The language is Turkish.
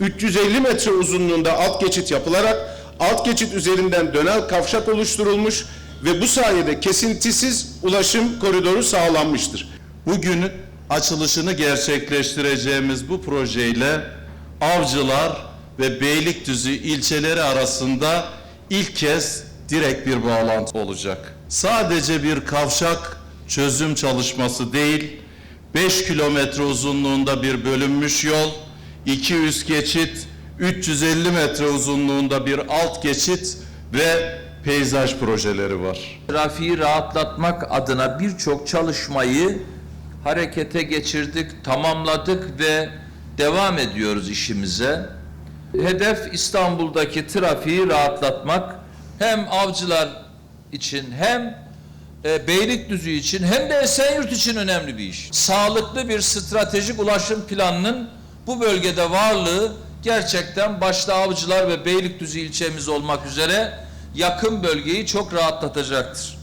350 metre uzunluğunda alt geçit yapılarak alt geçit üzerinden dönel kavşak oluşturulmuş ve bu sayede kesintisiz ulaşım koridoru sağlanmıştır. Bugün açılışını gerçekleştireceğimiz bu projeyle Avcılar ve Beylikdüzü ilçeleri arasında ilk kez direkt bir bağlantı olacak. Sadece bir kavşak çözüm çalışması değil, 5 kilometre uzunluğunda bir bölünmüş yol, 200 geçit, 350 metre uzunluğunda bir alt geçit ve peyzaj projeleri var. trafiği rahatlatmak adına birçok çalışmayı harekete geçirdik, tamamladık ve devam ediyoruz işimize. Hedef İstanbul'daki trafiği rahatlatmak hem avcılar için hem e, Beylikdüzü için hem de Esenyurt için önemli bir iş. Sağlıklı bir stratejik ulaşım planının bu bölgede varlığı gerçekten başta Avcılar ve Beylikdüzü ilçemiz olmak üzere yakın bölgeyi çok rahatlatacaktır.